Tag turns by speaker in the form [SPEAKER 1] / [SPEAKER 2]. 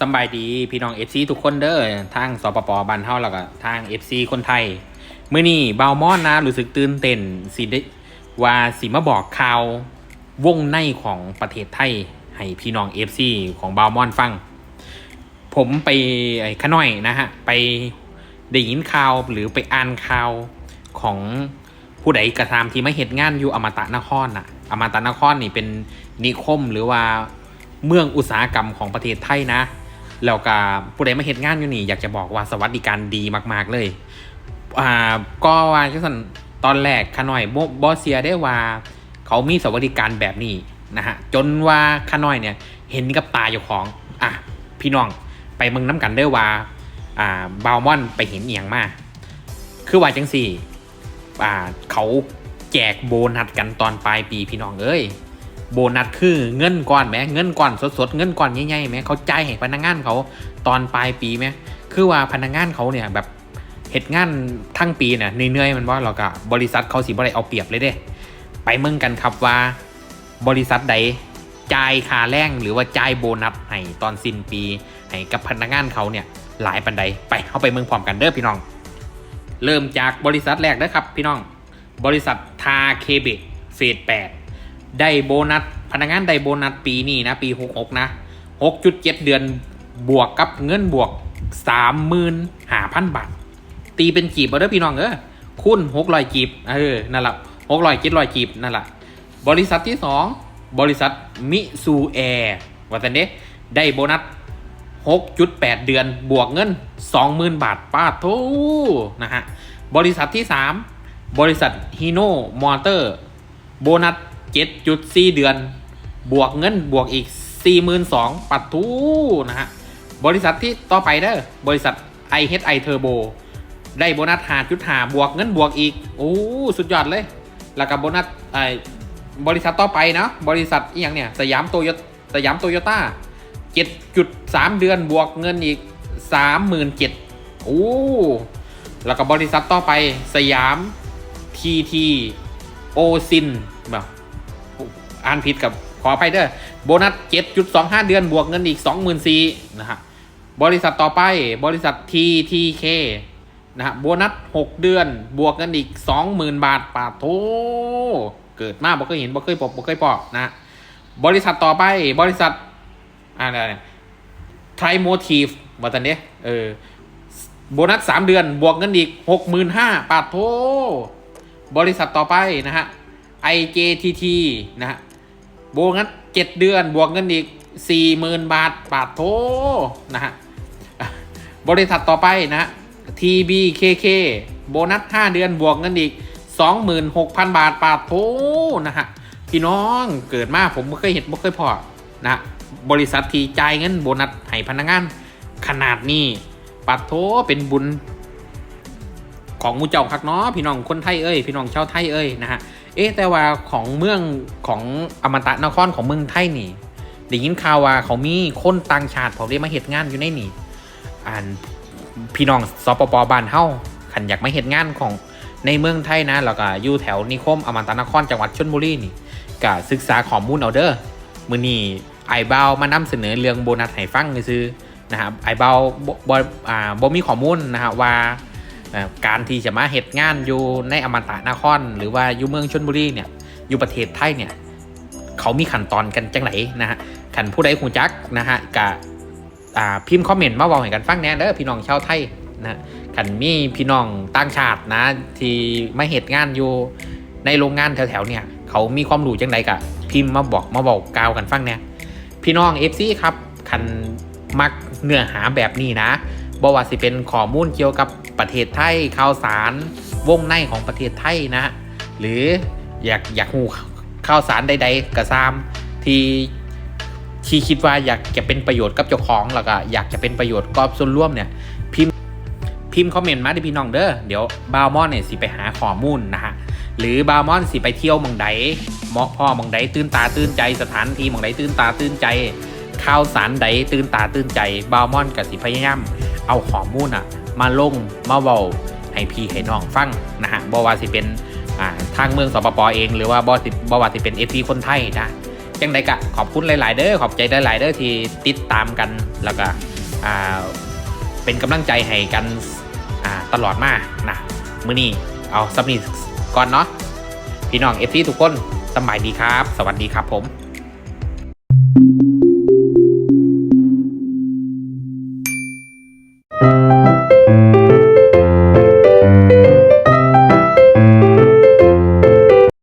[SPEAKER 1] สบายดีพี่น้อง FC ทุกคนเด้อทางสปปบ้านเฮาแล้วก็ทาง FC คนไทยมื้อนี้บามอนนะรู้สึกตื่นเต้นสิได้ว่าสิมาบอกข่าววงในของประเทศไทย ให้พี่น้อง FC ของเบามอนฟัง ผมไปไอ้ขน้อยนะฮะ ไปได้ยินข่าวหรือไปอ่านข่าวของผู้ใดกระทำที่ไมาเหตุงานอยู่อมตะนครน่ะ อมตะนครนี่เป็นนิคมหรือว่าเมืองอุตสาหกรรมของประเทศไทยนะ แล้วก็ผู้ใดมาเหตุงานอยู่นี่ อยากจะบอกว่าสวัสดิการดีมาก ๆเลย อ่าก็ว่าจังสันตอนแรกขะน้อยบบอเซียได้ว่า เขามีสวัสดิการแบบนี้นะฮะจนว่าขะน้อยเนี่ย เห็นกับตาอยู่ของอะพี่น้องไปเมืองน้ำกันเด้อว่าอ่าบาวมอนไปเห็นเอียงมาคือว่าจังสี่อ่าเขาแจกโบนัสกันตอนปลายปีพี่น้องเอ้ย โบนัสคือเงินก้อนแหมเงินก้อนสดๆเงินก้อนใหญ่ๆแหมเขาจ่ายให้พนักงานเขาตอนปลายปีไหมคือว่าพนักงานเขาเนี่ยแบบเหตุงานทั้งปีเนี่ยเหนื่อยๆมันว่าเราก็บริษัทเขาสิบ่ได้เอาเปรียบเลยเด้ ไปเมืองกันครับว่าบริษัทใดจ่ายค่าแรงหรือว่าจ่ายโบนัสให้ตอนสิ้นปีให้กับพนักงานเขาเนี่ยหลายปันใดไปเข้าไปเมืองพร้อมกันเด้อพี่น้อง เริ่มจากบริษัทแรกนะครับพี่น้อง บริษัททาเคเบกเฟส8 ได้โบนัสพนักงานได้โบนัสปีนี้นะ ปี66นะ6.7เดือนบวกกับเงินบวก35,000บาท ตีเป็นกีบเอาเด้อพี่น้องเออคุณ600กีบเออนั่นแหละ600 700กีบนั่นแหละบริษัทที่2บริษัทมิซูแอร์ว่าแต่เนี้ได้โบนัส6.8 เดือนบวกเงิน 20,000 บาทป้าโทนะฮะ บริษัทที่ 3 บริษัทฮีโน่มอเตอร์ โบนัส 7.4 เดือน บวกเงินบวกอีก 42,000ปัดทูนะฮะ บริษัทที่ต่อไปเด้อบริษัท IHI Turbo ได้โบนัส5.5บวกเงินบวกอีก โอ้ สุดยอดเลย แล้วก็โบนัสไอบริษัทต่อไปนะ บริษัทอีกอย่างเนี่ย สยามโตโยสยามโตโยต้า7.3 เดือนบวกเงินอีก 37,000โอ้ แล้วก็บริษัทต่อไปสยามทีทีโอซินแบบ อ่านผิดกับขออภัยเด้อโบนัส7.25เดือนบวกเงินอีก24,000นะฮะบริษัทต่อไปบริษัท TTK นะฮะโบนัส6เดือนบวกเงินอีก20,000บาทปาโทเกิดมาบ่เคยเห็นบ่เคยปอกบ่เคยปอกนะบริษัทต่อไปบริษัทอะไรเนี่ยไทรโมทีฟมาตันเนี้ยเออโบนัสสามเดือนบวกเงินอีกหกหมื่นห้าปาทโทบริษัทต่อไปนะฮะ IJTT นะฮะ โบนัสเจ็ดเดือนบวกเงินอีกสี่หมื่นบาทปาทโทนะฮะบริษัทต่อไปนะฮะ TBKK โบนัสห้าเดือนบวกเงินอีกสองหมื่นหกพันบาทปาทโทนะฮะพี่น้องเกิดมาผมไม่เคยเห็นไม่เคยพอนะบริษัทที่จ่ายเงินโบนัสให้พนักงาน ขนาดนี้ปัดโทเป็นบุญ ของมูเจ้าคักเนาะพี่น้องคนไทยเอ้ยพี่น้องชาวไทยเอ้ยนะฮะ เอ๊ะแต่ว่าของเมืองของอมตะนครของเมืองไทยนี่ได้ยินข่าวว่าเขามีคนต่างชาติเขาได้มาเหตุงานอยู่ในนี่อ่านพี่น้องสปปบ้านเฮาขันอยากมาเหตุงานของในเมืองไทยนะแล้วก็อยู่แถวนิคมอมตะนครจังหวัดชลบุรีนี่ก็ศึกษาข้อมูลเอาเด้อมื้อนี้ไอ้เบามานำเสนอเรื่องโบนัสให้ฟังซื่อนะครับไอ้เบาบ่บ่อ่าบ่มีข้อมูลนะฮะว่า การที่จะมาเหตุงานอยู่ในอมตะนคร หรือว่าอยู่เมืองชนบุรีเนี่ยอยู่ประเทศไทยเนี่ยเขามีขั้นตอนกันจังไหนนะฮะขันผู้ใดหูจักนะฮะกะพิมพ์คอมเมนต์มาบอกให้กันฟังแน่เด้อพี่น้องชาวไทยนะขันมีพี่น้องต่างชาตินะ ที่มาเหตุงานอยู่ในโรงงานแถวๆเนี่ยเขามีความรู้จังไหนกะพิมพ์มาบอกมาบอกกล่าวกันฟังเนี่ยพี่น้องเอฟซีครับขันมักเนื้อหาแบบนี้นะบ่ว่าสิเป็นข้อมูลเกี่ยวกับ ประเทศไทยข่าวสารวงในของประเทศไทยนะ หรืออยากอยากหูข่าวสารใด ๆกระซามที่ที่คิดว่าอยากจะเป็นประโยชน์กับเจ้าของแล้วก็อยากจะเป็นประโยชน์กับส่วนร่วมเนี่ยพิมพ์พิมพ์คอมเมนต์มาดิพี่น้องเด้อเดี๋ยวบาวมอนเนี่ยสิไปหาข้อมูลนะฮะหรือบาวมอนสิไปเที่ยวมองใดเหมาะพ่อมองใดตื่นตาตื่นใจสถานที่มองใดตื่นตาตื่นใจข่าวสารใดตื่นตาตื่นใจบาวมอนกับสิพยายามเอาข้อมูลอะ มาลงมาเว้าให้พี่ให้น้องฟังนะฮะบ่ว่าสิเป็นทางเมืองสปปเอง หรือว่าบ่สิบ่ว่าสิเป็นเอฟซีคนไทยนะจังใดกะขอบคุณหลาย ๆ เด้อขอบใจหลาย ๆ เด้อที่ติดตามกันแล้วก็เป็นกำลังใจให้กันตลอดมานะมื้อนี้เอาสำนีก่อนเนาะพี่น้องเอฟซีทุกคนสบายดีครับ สวัสดีครับผม